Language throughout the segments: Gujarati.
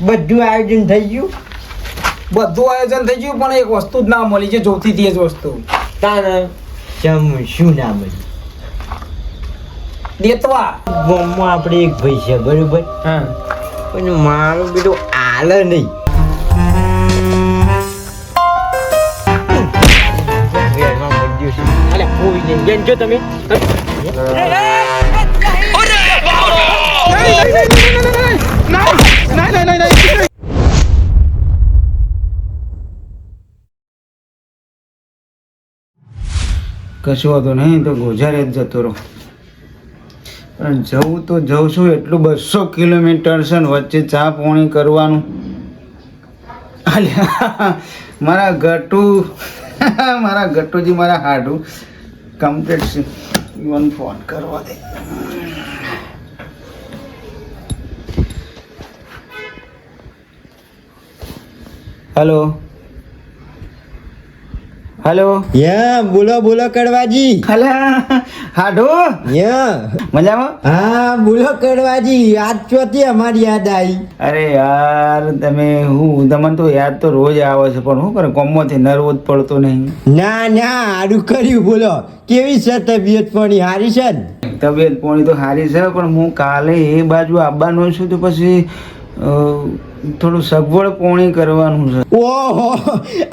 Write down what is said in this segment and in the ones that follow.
બધું આયોજન થઈ ગયું બધું આયોજન થઈ ગયું પણ એક વસ્તુ જ ના મળી છે જોતી હતી એ જ વસ્તુ તાને ચમ શું ના મળી દેતવા ગામમાં આપણે એક ભાઈ છે બરોબર હા પણ મારું બીજું આલે નહીં જો તમે છે. અલ્યા, કોઈ નહીં. બેન, કશું હતું નહીં તો ગોઝારે જ જતો રહો. પણ જવું તો જઉં છું એટલું બસો કિલોમીટર છે ને વચ્ચે ચા પોણી કરવાનું. મારા ગટુ મારા ગટુજી મારા હાડું. કમ્પ્લીટ છે ફોન કરવા દે હેલો. હેલો. યા બોલો બોલો કડવાજી. હલા હાડો. યા. મજામાં? હા બોલો કડવાજી યાદ ચોથી અમારી યાદ આવી અરે યાર તમે હું તમને તો યાદ તો રોજ આવે છે પણ હું કરે કોમમાંથી નર્વ જ પડતો નહીં. ના ના આડું કર્યું બોલો. કેવી છે તબિયત પાણી સારી છે તબિયત પાણી તો સારી છે પણ હું કાલે એ બાજુ આવવાનો છું તો પછી થોડું સગવડ પોણી કરવાનું છે. ઓહો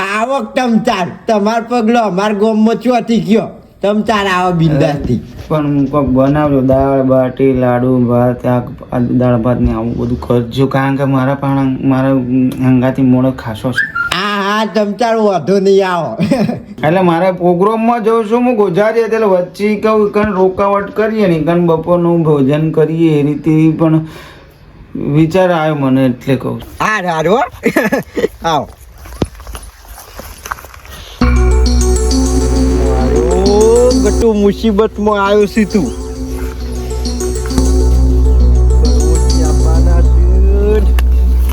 આવક તમતાર તમાર પગલો અમાર ગામમાં ચોથી ગયો. તમતાર આવો બિંદાસથી. પણ કોઈક બનાવજો દાળ બાટી લાડુ ભાત આ દાળ ભાત ને આવું બધું કરજો. કારણ કે મારા પણ મારા હંગાથી મોડો ખાસો છે. હા હા તમતાર વાંધો નહીં આવો. એટલે મારે પ્રોગ્રામમાં જઉં છું હું ગુજરાતી એટલે વચ્ચે કહું કણ રોકાવટ કરીએ ને કણ બપોરનું ભોજન કરીએ એ રીતે. પણ વિચાર આવ્યો મને એટલે કહું આ હારો આવો. ગટુ મુસીબતમાં આવ્યો છે તું.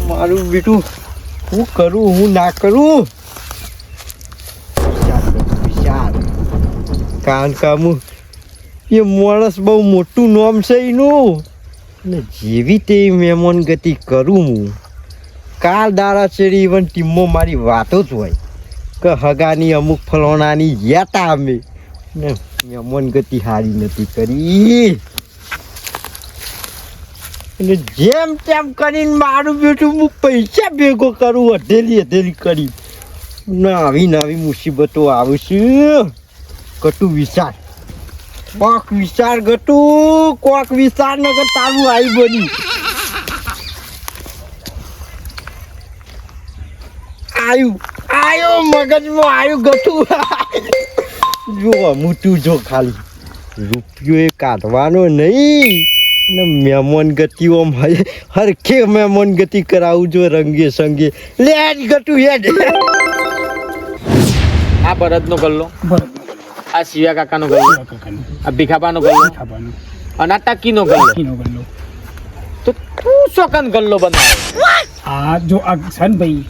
મારું બેટું, હું કરું, હું ના કરું? કારણ કે એ માણસ બહુ મોટું નામ છે એનું. અને જેવી તે મહેમાન ગતિ કરું હું, કાલ દાડા ચેડી ઇવન ટીમો મારી વાતો જ હોય. કે હગાની અમુક ફલોણાની યાતા અમે. ને મહેમાન ગતિ સારી નથી કરી. અને જેમ તેમ કરીને મારું બેટું હું પૈસા ભેગો કરું અધેલી અધેલી કરી. ના આવી નવી મુસીબતો આવશે. કટુ વિચાર. કોક વિચાર ગટું કોક વિચાર નગર તારું આવી બની. આયુ આયો મગજમાં આયુ ગટું. જો મોટું જો ખાલી. રૂપિયો એ કાઢવાનો નહીં. ને મહેમાન ગતિ ઓમ હરખે મહેમાન ગતિ કરાવું જો રંગે સંગે. લેટ ગટું હેડ. આ ભરતનો ગલ્લો. આ શિવા કાકાનો ગલ્લો આ ભીખાબાનો ગલ્લો અને આ ટકીનો ગલ્લો. તો તું શોકન ગલ્લો બનાવે. આ જો આ સન ભાઈ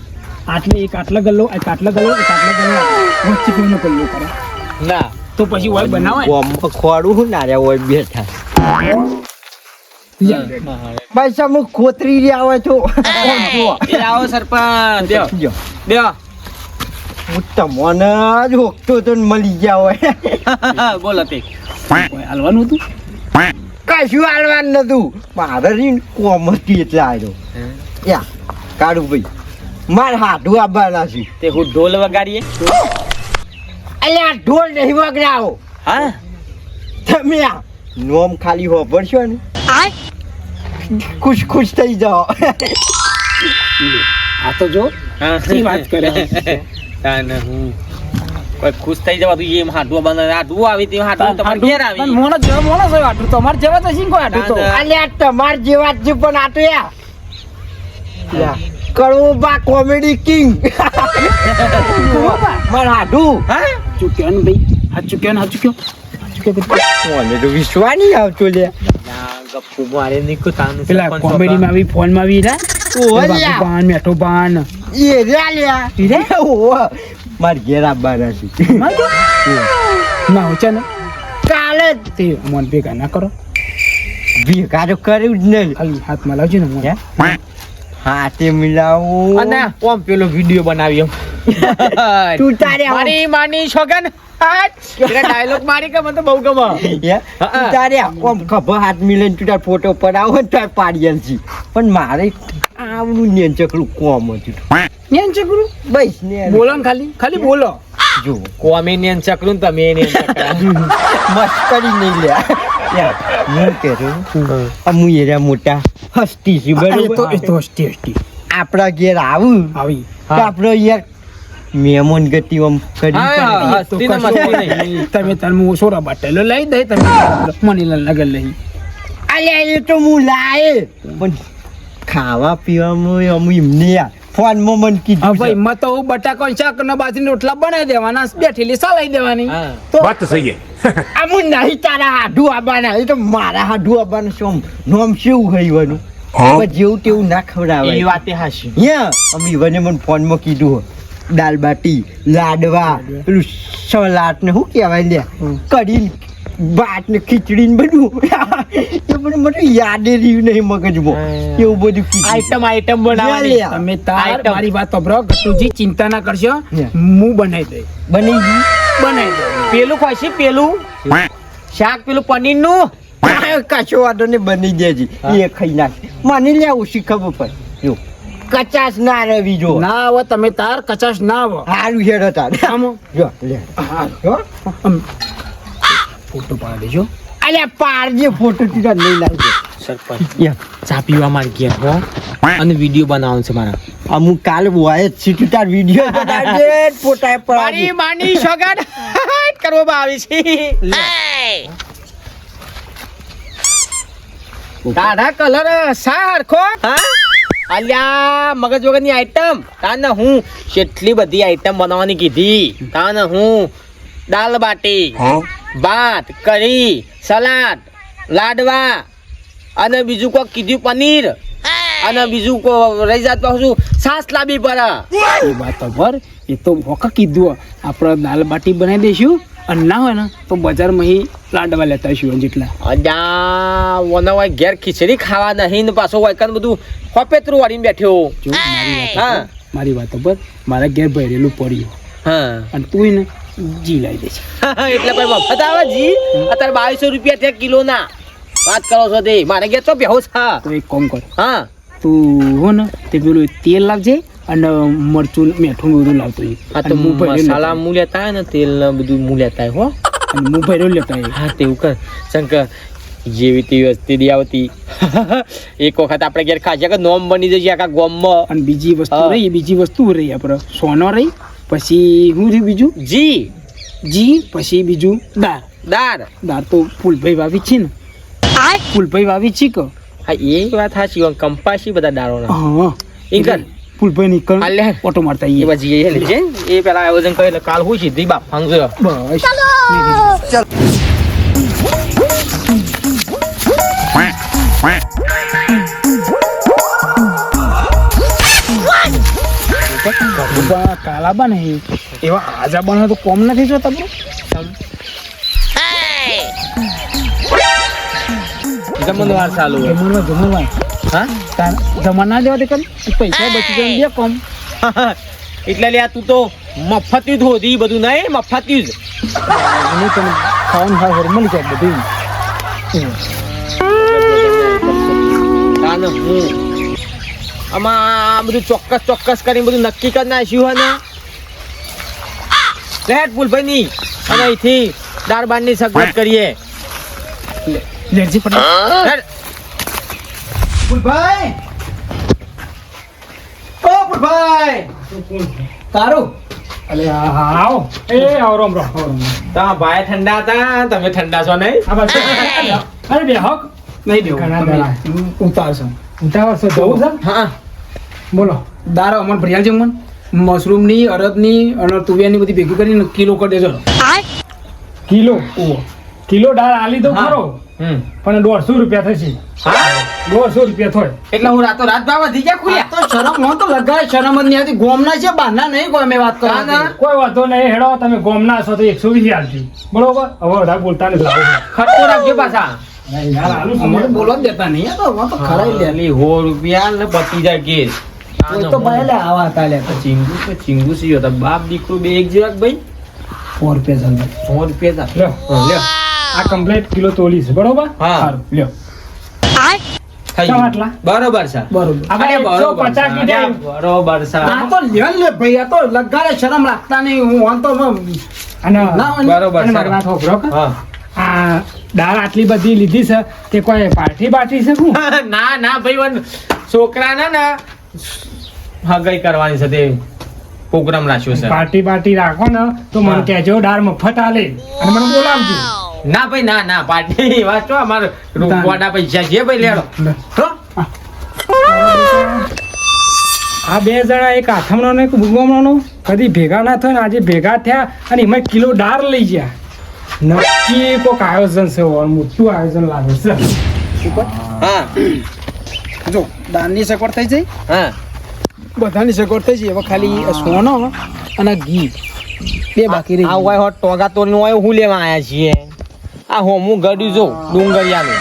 આટલે એક આટલા ગલ્લો એક આટલા ગલ્લો એક આટલા ગલ્લો. વચ્ચે કોઈનો ગલ્લો કરે. ના. તો પછી હોય બનાવાય? ગોમમાં ખોડું હું રે હોય બેઠા. પૈસા હું ખોતરી રહ્યા હોય તો. એ આવો સરપંચ. દેવા હું તમને જ હોકતો તો મળી ગયા હોય. બોલો તે હાલવાનું હતું? કશું હાલવાનું નતું. મારે રીન કોમતી એટલે આવ્યો યા કાઢું ભાઈ. મારે હાથું આવવાના છે. તે હું ઢોલ વગાડીએ? અલ્યા ઢોલ નહીં વગડાવો. હા? તમે આ નોમ ખાલી હોભરશો ને? ખુશ ખુશ થઈ જાઓ. આ તો જો વાત કરે? તાને હું કોઈ ખુશ થઈ જવા તું એમ હાટું બનાવે હાટું. આવી તે હાટું તમારે ઘેર આવી મોણો જેવો મોણો હોય આટલું તમારે જેવા તો શી કોઈ તો. અલ્યા તમાર જેવા જ પણ આ યા. યા, કડવું બા કોમેડી કિંગ માર હાડું હા? ચૂક્યો ને ભાઈ. હા ચૂક્યો ને હા ચૂક્યો. મને તો વિશ્વા નહીં આવતો લે ના ગપ્પુ મારે નીકળું તાનું પેલા કોમેડીમાં આવી ફોનમાં આવી રહ્યા. પાન મેઠો પાન એ રહ્યા લ્યા ઈ રે? ઓહો માર ઘેર આવવાના છે. ના હોચા ને કાલે તે મન ભેગા ના કરો. ભેગા તો કર્યું જ નહીં. ખાલી હાથમાં લાવજો ને મોઢા. હાથે મિલાવું. અને ઓમ પેલો વીડિયો બનાવ્યો તું તારે મારી માની છોગન ડાયલોગ મારી કે મને તો બહુ ગમે. તારે આમ ખભા હાથ મિલાઈને તું તાર ફોટો પડાવો ને તાર પાડી આલજી. પણ મારે આવડું ચકડું કોમ હતું. ન્યાન ચકરું બસ ને બોલો ને ખાલી. ખાલી બોલો. જો કોમેનિયન ચકરું ને તમે મસ્ત કરી નહીં લ્યા હું કહેતો અમુ એરા મોટા હસ્તી છે આ એ તો બરોબર. એ તો હસ્તી હસ્તી. આપણા ઘેર આવું આવી. તો આપણો યાર મેમોન ગતિ ઓમ કરી તમે તમે સોરા બાટલો લઈ દે તમે મનીલાલ નગર લઈ. અલ્યા એ તો હું લાય. પણ ખાવા પીવામાં અમુ એમને ફોનમાં મન કીધું ભાઈ મત તો બટાકો શાક ને બાજરી રોટલા બનાવી દેવાના બેઠેલી સલાઈ દેવાની. વાત સહી આ હું નહીં તારા હાડુ આવવાના એ તો મારા હાડુ આવવાનું શું નોમ શું ગયું જેવું તેવું ના ખવડાવે એ વાતે હાશી હે અમે મને ફોનમાં કીધું દાલ બાટી લાડવા પેલું સલાડ ને શું કહેવાય લે કઢી ભાત ને ખીચડી ને બધું. એ બધું મને યાદ રહ્યું નહીં મગજમાં. એવું બધું આઈટમ આઈટમ લે. તમે તાર મારી વાત સાંભળો ગટુજી ચિંતા ના કરશો. હું. બનાવી દઈ બની ગઈ બનાવી દઈ પેલું ખોશી પેલું? શાક પેલું પનીરનું? કશો વાંધો ને બની જાય એ ખાઈ નાખ મને લે ઓછી ખબર પડે. જો. કચાશ ના રવી જો ના આવે તમે તાર કચાશ ના આવે હારું હેડો તાર આમો. જો લે. હા ફોટો પાડી દેજો. અલે પારજે ફોટો તીરા લઈ લાવજો. સરપંચ. યા ચા પીવા માર ગયા હો. અને વીડિયો બનાવવાનો છે મારા. અમુક કાલ જ સીટી તાર વિડિયો ફોટા પર મારી માની સગડ કરવામાં આવી છે. દાદા કલર સારખો. હા? અલ્યા મગજ વગરની આઈટમ તાને હું કેટલી બધી આઈટમ બનાવવાની કીધી? તાને હું દાલ બાટી ભાત કઢી સલાડ લાડવા અને બીજું કોક કીધું પનીર. અને બીજું કો રહી જાત પાછું સાસ લાબી પર. એ વાત ખબર એ તો મોકા કીધું. આપણે દાલ બાટી બનાવી દઈશું. અને ના હોય ને તો બજારમાં ઈ લાડવા લેતા આવીશું જેટલા. અજા વનો હોય ઘેર ખીચડી ખાવા નહીં ને પાછો હોય કાન બધું હોપેતરું વાળીને બેઠ્યો જો મારી વાત હા. મારી વાત ખબર મારા ઘેર ભરેલું પડ્યું. હા. અને તું ને જી લાવી દેશે એટલે ભાઈ મફત આવે જી? અત્યારે બાવીસો રૂપિયા થયા કિલો ના વાત કરો છો તે. મારે ઘેર તો બેહો છે તો એક કોમ કર. હા. તું હો ને તે પેલું તેલ લાવજે. અને મરચું મીઠું બધું લાવતો હોય. અને તો મસાલા લેતા હું લેતા હોય ને તેલ ને બધું હું લેતા હોય હો. અને હું ભરેલું લેતા હોય હા તેવું કર. શંકર જેવી તેવી વસ્તી દી આવતી. એક વખત આપણે ઘેર ખાજે કે નોમ બની જશે આખા ગોમમાં. અને બીજી વસ્તુ રહી બીજી વસ્તુ રહી આપણે. સોનો રહી પછી હું રહ્યું બીજું? જી. જી પછી બીજું દાળ. દાળ. દાળ તો ફૂલભાઈ વાવી છે ને. ફૂલભાઈ વાવી છે કે? હા એ વાત સાચી કંપાસી બધા દાળોના. હા. ઈકર. ફૂલભાઈ નીકળ હાલ લે. ઓટો મારતા એ. પછી એ લેજે એ પેલા આયોજન કરે કાલ હું સીધી બાપ ફાંગજો બસ. ગભુબા કાલા બને એવા આજા બને તો કોમ નથી જો તમે જમણવાર ચાલુ જમણવાર. હા? તાર જમા ના દેવા તે પૈસા બચી જાય કોમ. એટલે લે તું તો મફતી જ હોધી બધું નહીં મફતિયું જ. અને તમે ખાવાનું હા હર મળી જાય બધું. તાને હું? આમાં બધું ચોક્કસ ચોક્કસ કરીને બધું નક્કી કરી નાખ્યું હોય ને? લેટ ફૂલભાઈ ની અને અહીંથી દાળ બારની સગવડ કરીએ. લેરજી હેડ. ફૂલભાઈ ઓ ફૂલભાઈ તારું? અલે આવો. એ આવો રામ રામ ભાઈ ઠંડા હતા? તમે ઠંડા છો નહીં? અરે બે હક. નહીં દેવું ઘણા ઉતારશો ઉતાવળ છો. જવું છે હા. બોલો. દાળ અમારે ભરિયાલ જમણ મશરૂમની અડદની અને તુવેરની બધી ભેગી કરીને કિલો કરી દેજો. કિલો કિલો દાળ આલી દો. ખરો? પણ દોઢસો રૂપિયા થશે. દોઢસો રૂપિયા થાય. એટલે હું રાતો રાત ભાવ વધી ગયા ખુલ્યા? તો શરમ ન તો લગાય શરમ જ નહીં ગોમના છે બહારના નહીં કોઈ અમે વાત. કરો કોઈ વાંધો નહીં હેડો તમે ગોમના છો તો એકસો વીસ આલતી બરોબર? હવે વધારે બોલતા નથી. ખર્ચો રાખજો પાછા. અમને દેતા નહીં તો તો ખરાઈ લે. સો રૂપિયા ને પતી જાય કેસ. તો ભાઈ આવા હતા લે. ચીંગુ તો ચીંગુ સી હતા બાપ દીકરો બે એક જેવા ભાઈ. ફોર રૂપિયા ચાલે સો રૂપિયા હા, લ્યો આ કમ્પ્લીટ કિલો તોલીસ બરોબર? હા. સારું લ્યો? બરોબર છે. બરોબર. આપણે અરે, એકસો બરોબર પચાસ છે. કીધા. બરોબર છે. આ તો લ્યો લે ભાઈ આ તો લગાડે શરમ રાખતા નહીં. હું આમ તો ના બરોબર અને છે. મારી વાત સાંભળો કે? હા. આ દાળ આટલી બધી લીધી છે તે કોઈ પાર્ટી બાટી છે શું? ના ના ભાઈ છોકરાને ને હગાઈ કરવાની છે તે પ્રોગ્રામ રાખ્યો છે. પાર્ટી બાટી રાખો ને તો મને કેજો કહેજો દાળ મફત આલે. અને મને બોલાવજો. ના ભાઈ ના ના પાર્ટી વાત તો અમારે રૂપવાના પૈસા છે ભાઈ લેડો. તો આ બે જણા એક આથમણો ને એક ભૂગવમણો કદી ભેગા ના થયો ને આજે ભેગા થયા અને એમાં કિલો ડાર લઈ ગયા. નક્કી કોઈક આયોજન છે મોટું આયોજન લાગે છે. હા. જો દાનની સગવડ થઈ જઈ હા. બધાની સગવડ થઈ જઈ હવે ખાલી સોનો અને ઘી. બે બાકી રહી આ હોય હોટ ટોગા તોડીને હોય હું લેવા આયા છીએ. આ હોમું ગડ્યું જો ડુંગરિયાનું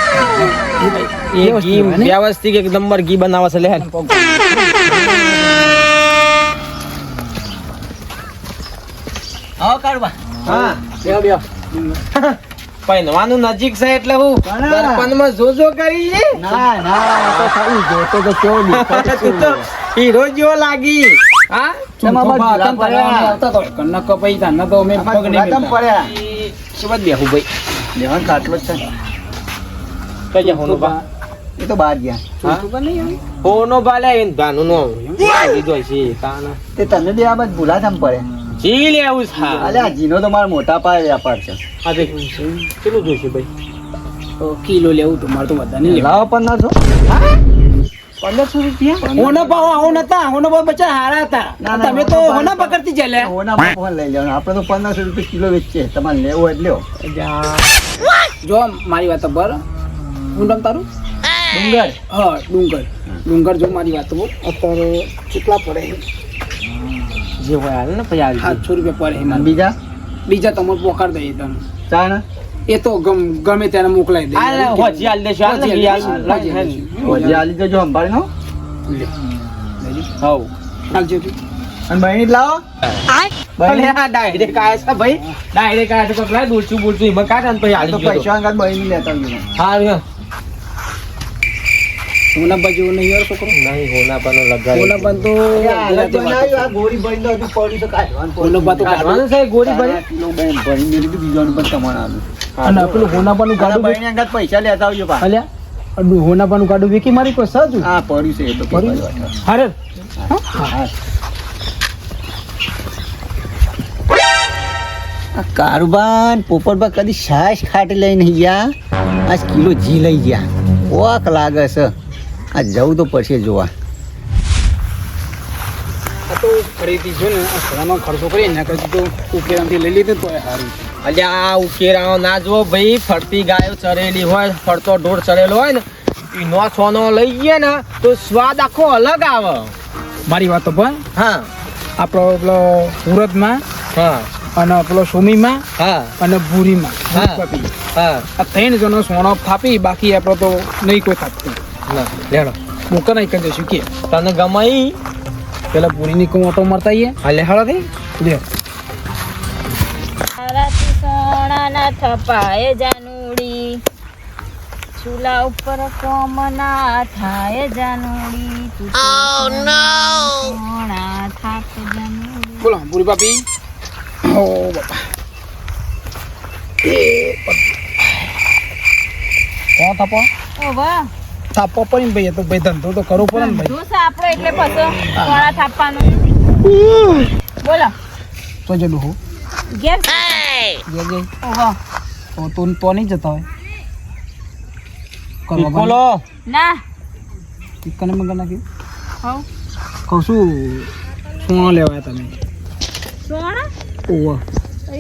એ ઘી વ્યવસ્થિત એક નંબર ઘી બનાવે છે લે આવો કાઢવા. હા. બે બે પહેરવાનું નજીક છે એટલે હું દર્પણમાં જોજો કરી છે ના ના તો ખાલી જોતો તો કેવો તું તો હીરો જેવો લાગી. હા? બસ ભૂલા પડ્યા. કનક કપાઈ તાના તો અમે પગ નહીં. પડ્યા. શું વાત બેહું ભાઈ? લેવાનું ખાટલો જ છે. ને. કઈ જ્યાં હોનો બા એ તો બહાર ગયા. હા? હોનો બા લે એને ભાનું નો લીધો છે કાના. તે તને બે આ બાજુ ભૂલા કેમ પડે. જી લેવું છે અલે આ જીનો તો મારો મોટા પાયે વ્યાપાર છે. આ દેખ કેટલું જોઈશે ભાઈ? તો કિલો લેવું તો મારે તો બધા નહીં ના છો પંદરસો પંદરસો રૂપિયા? હોના ભાવ આવો નતા હોનો ભાવ બચ્ચા હારા હતા. ના, ના, તમે તો હોના હોના ભાવ- લે હોના ઓના ફોન લઈ લેવાનો. આપણે તો પંદરસો રૂપિયા કિલો વેચીએ. તમારે લેવો એટલે લ્યો. જો. મારી વાત બર હું નામ તારું? ડુંગર. હા ડુંગર. ડુંગર જો મારી વાત બોલ અત્યારે કેટલા પડે જે હોય હાલ ને પછી સાતસો રૂપિયા પડે છે બીજા? બીજા તમે પોકાર દઈએ તમે ચા ને? એ તો ગમ- ગમે ત્યારે મોકલાઈ દે. હોજી હોજી હોજી. હજી આલી દેજો સંભાળી નો અને બહેણી લાવો. આ ડાયરેક્ટ આયા છે ભાઈ. ડાયરેક્ટ આયા તો કકલા દોડશું બોલશું એમાં કાઢે પછી તો હાલી ગયો પૈસા અંગાત ભાઈ લેતા આવજો. હોના બાજુ નહીં યાર છોકરો? નહીં હોના પાનો લગાડી હોના બાજુ તો બહેણી તો હજુ પડી તો કાઢવાનું હોના બાજુ તો કાઢવાનું છે કિલો બહેન ભરી મેલી તો બીજાનું પણ તમારે આલું. અને પેલું હોના બાનું કાલે ગાડું બહેણી અંગાત પૈસા લેતા આવજો પા અલ્યા અડું હોના બાનું ગાડું વેકી મારી કોઈ સાજુ હા પડ્યું છે એ તો પડ્યું? હારે. હા. આ કારુબાન પોપટબા કદી છાશ ખાટી લઈને ગયા? આજ કિલો જી લઈ ગયા. ઓક લાગે છે. આ જવું તો પડશે જોવા. આ તો ખરીદી જો ને આ સોનો ખર્ચો કરી એના કરતી તો ઉકેરામાંથી લઈ લીધું તો સારું અલ્યા આ ઉકેરાઓ ના જો ભાઈ ફરતી ગાયો ચરેલી હોય ફરતો ઢોર ચરેલો હોય ને એનો સોનો લઈ ગયે ને તો સ્વાદ આખો અલગ આવે. મારી વાતો પણ હા. આપણો પેલો સુરતમાં હા. અને પેલો સુમીમાં હા. અને ભૂરીમાં. હા. હા. આ ત્રણ જણો સોનો થાપી બાકી આપણો તો નહીં કોઈ થાપતું ના લેડો મોકા નહીં કરી દઈશું કે તને ગમાઈ. પેલા પૂરીની કું ઓટો મારતા આવીએ હાલે હળો દે લે. સોનાના થપાય જાનુડી. ચૂલા ઉપર કોમ ના થાય જાનુડી તું નો સોના થાક જાનુડી. બોલો પૂરી બાપી. ઓ બાપા. કોણ થાપો ઓ વાહ. થાપો પડી ને ભાઈ તો ભાઈ ધંધો તો કરવો પડે ને ભાઈ. ધંધો આપણો એટલે પછી થોડા થાપવાનું. બોલો. તો જલું હો. ઘેર જે જે ઓહો. તો તું તો નહીં જતા હોય. કરવા બોલો ના. કને મંગા નાખી. હા કહું છું સોનો લેવાય તમે. સોના ઓહો.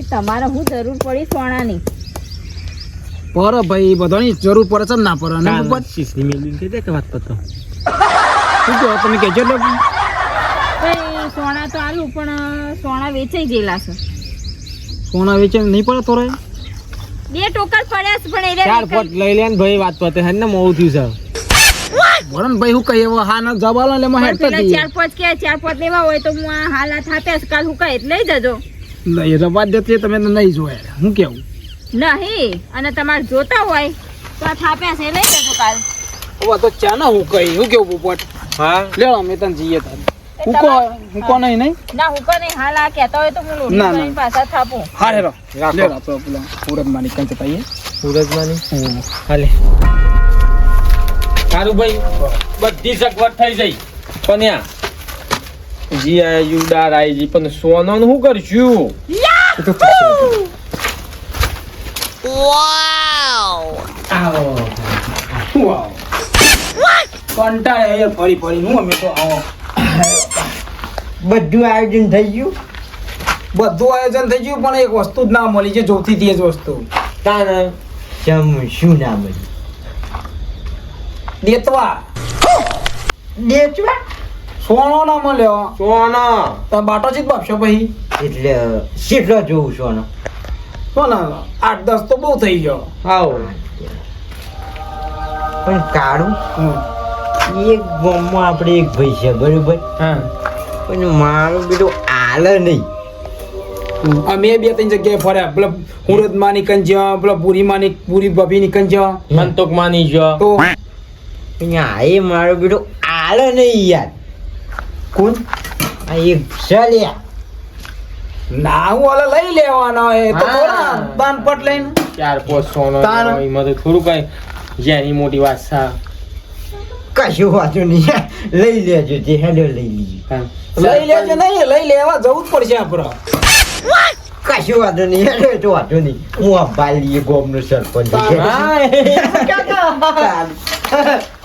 તમારે હું જરૂર પડી સોનાની પર ભાઈ બધાની જરૂર પડે છે ના પડે. અને ઉપર શીશની મેલી કહી દે કે વાત કરતો શું કહો તમે કહેજો એટલે. સોના તો આલું પણ સોના વેચાઈ ગયેલા છે. સોના વેચાઈ નહીં પડે તો બે ટોકર પડ્યા છે પણ એ ચાર ફોટ લઈ લે ને ભાઈ વાત પતે હે ને મોઉ થયું છે. વરણ ભાઈ હું કહીએ? હા ના જવાબ આલો એટલે એમાં હેડતા પેલા ચાર પાંચ કે ચાર પાંચ લેવા હોય તો હું આ હાલાત આપ્યા કાલ હું કહે લઈ જજો. લઈ રવા દે તમે તો નહીં જોયા. હું કેવું? નહીં અને તમારે જોતા હોય તો આ થાપ્યા છે લઈ જજો કાલ. ઓવા તો ચા ના હું કઈ હું કેવું પોપટ હા? લે અમે તને જઈએ તાર. હું કો હું નહીં નહીં? ના હું કહે નહીં હાલ આ કહેતો હોય તો હું લોટી ના, ના. કરીને પાછા થાપું. હા હેરો. રાખો. લેવો આપણે પેલા સુરતમાં નીકળ જતા આવીએ. સુરજમાંની હાલે. સારું ભાઈ બધી સગવડ થઈ જઈ પણ યા જી આયુ ડાર આઈ જી પણ સોનો શું કરશું? વાવ કંટાળે એ ફરી ફરી હું અમે તો આવો. બધું આયોજન થઈ ગયું? બધું આયોજન થઈ ગયું પણ એક વસ્તુ જ ના મળી છે જોતી હતી એ જ વસ્તુ. તાને ચમ શું ના મળી? દેતવા. દેચવા સોનો ના મળ્યો. સોનો. તો બાટો જ બાપશો પછી. એટલે કેટલો જોઉં સોનો? સોના આઠ દસ તો બહુ થઈ ગયો. આવો પણ કાળું. એક ગામમાં આપણે એક ભાઈ છે બરોબર? હા. પણ મારો બેટું આલે નહીં. અમે બે ત્રણ જગ્યાએ ફર્યા. પેલા હુરતમાં નીકળ જ્યાં પેલા પૂરી માં પૂરી ભભી નીકળ જ્યાં. સંતોક માની જો તો પણ એ મારો બેટું આલે નહીં યાર. કોણ? આ એક ચાલ્યા ના હું ઓલા લઈ લેવાનો એ તો થોડા દાન પટ લઈને. ચાર પોસ સોનો. એમાં તો થોડું કઈ. જેની મોટી વાત સા. કશું વાંધો નહીં. લઈ લેજો જે હેડો લઈ લઈએ લઈ લેજો નહીં લઈ લેવા જવું જ પડશે આપણે કશું વાંધો નહીં હેડો એ તો વાંધો નહીં. હું આ બાલીએ ગોમનો સરપંચ.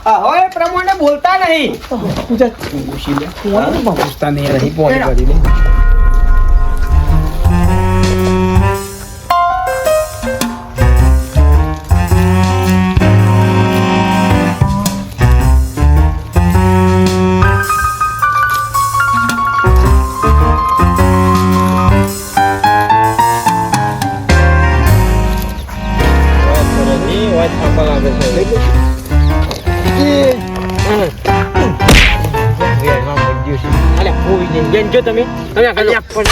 હવે એ પ્રમાણે બોલતા નહીં. પૂછતા નહીં રહી પોણી કરી જો તમે તમે આ અલ્યા, પણ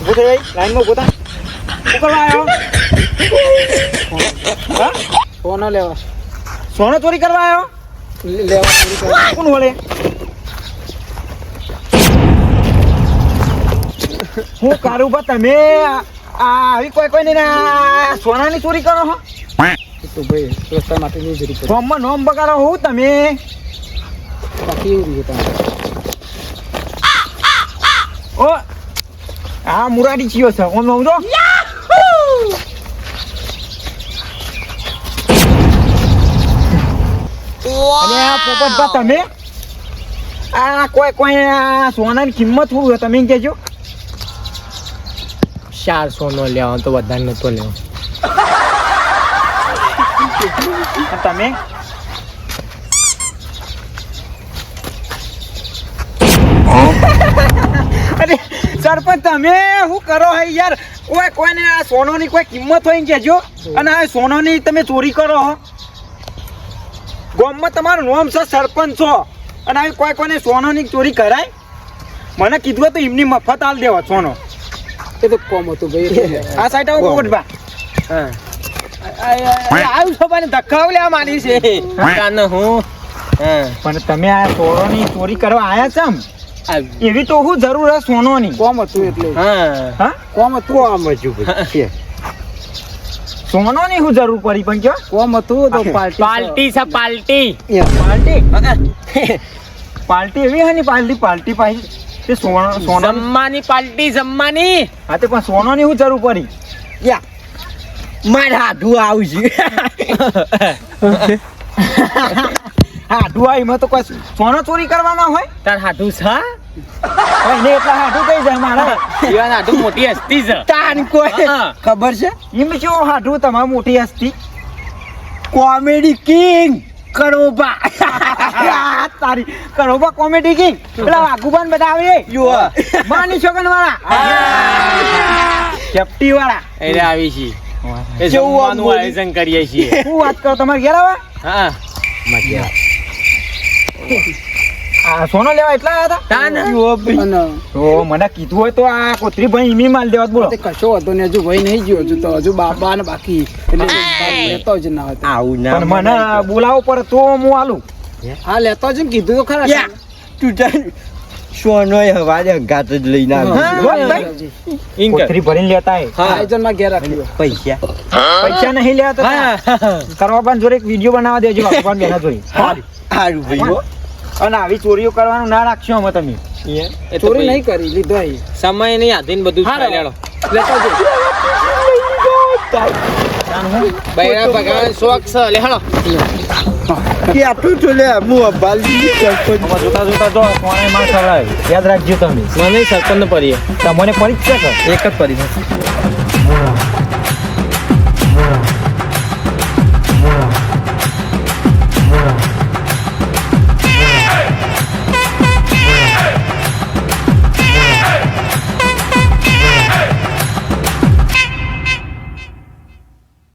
મારો થઈ જાય તમે ફાટી નાખ્યો. કોઈ પાડતું નહીં હેલો સોનો લેવા. સોનો ચોરી કરવા આવ્યો લેવા પૂરી કરવા. કોણ વળે? હું કારું બા તમે આ આવી કોઈ કોઈ નહીં સોનાની ચોરી કરો હો. તો ભાઈ રસ્તા માટે નહીં જરી ફોર્મમાં નોમ બગાડો હું તમે. બાકી એવું રીતે ઓ આ મુરાડી ચિયો છે. ઓમ ઓમ જો. પોપટભા તમે? આ કોઈ કોઈ આ સોનાની કિંમત શું તમે કહેજો. ચાર સોનો લેવા તો વધારે નતો લેવો તમે? અરે સરપંચ તમે શું કરો હે યાર? કોઈ કોઈને આ સોનોની કોઈ કિંમત હોય કેજો અને આ સોનોની તમે ચોરી કરો હો. ગામમાં તમારું નામ છે સરપંચ છો. અને આવી કોઈ કોઈને સોનોની ચોરી કરાય? મને કીધું હતું એમની મફત આલ દેવા સોનો. એ તો કોમ હતું ભાઈ. આ સાઈડ આવો હા. આવું છો ને ધક્કા લેવા માની છે. હું. પણ તમે આ સોનોની ચોરી કરવા આયા છો એવી તો હું જરૂર હે સોનોની. કોમ હતું એટલે? હા. કોમ હતું? આમ હજુ સોનો ની સોનોની શું જરૂર પડી પણ કયો? કોમ હતું તો પાર્ટી પાર્ટી છે પાર્ટી. પાર્ટી? પાર્ટી એવી હે ને પાર્ટી પાર્ટી પાછી. તે સોનો સોનો જમવાની પાર્ટી જમવાની. હા તે પણ સોનોની હું જરૂર પડી. યા. મારે હાડું આવશે. હાડું આ એમાં તો કોઈ સોનો ચોરી કરવાના હોય? તાર હાડું છે? એને એટલા હાડું કઈ છે મારા? ઈવાન હાડું મોટી હસ્તી છે. તાન કોઈ. હા. ખબર છે? એમ શું હાડું તમારી મોટી હસ્તી? કોમેડી કિંગ કરોબા તારી કરોબા કોમેડી કિંગ. પેલા વાઘુબાન બધા આવે યુવા માની છોકન વાળા કેપ્ટી વાળા એટલે આવી છીએ. એ કેવું જમવાનું આયોજન કરીએ છીએ. શું વાત કરો? તમારે ઘેર આવા? હા. આ સોનો લેવા એટલા આવ્યા હતા? તો મને કીધું હોય તો આ કોતરી ભાઈ ઈમી માલ દેવા બોલો. કશો હતો ને હજુ ભાઈ નહીં ગયો હજુ તો હજુ બાબા ને બાકી. એટલે લેતો જ ના હતો. આવું ના મને બોલાવો પર તો હું આલું હા? લેતો જ ને કીધું તો ખરા તું જાણ હવા હવારે હંગાત જ લઈને આવ્યો કોથરી ભરીને લેતા હે આયોજનમાં ઘેર રાખ્યો પૈસા. પૈસા નહીં લેવા કરવા પણ જોડે એક વીડિયો બનાવવા દેજો ભગવાન બેના જોઈ સારું ભાઈ હો. અને આવી ચોરીઓ કરવાનું ના રાખશો અમે તમે. ચોરી નહીં કરી લીધો અહીં સમય નહીં આધીન બધું હા, લેડો લેતો જ. બૈરા ભગવાન શોખ છે. લે હાલો કે આટલું તો લે હું અબાલી સરપંચ આમાં જોતા જોતા જો કોણે માં યાદ રાખજો તમે. મને સરપંચ પડીએ. તમને પરીક્ષા કર એક જ પડી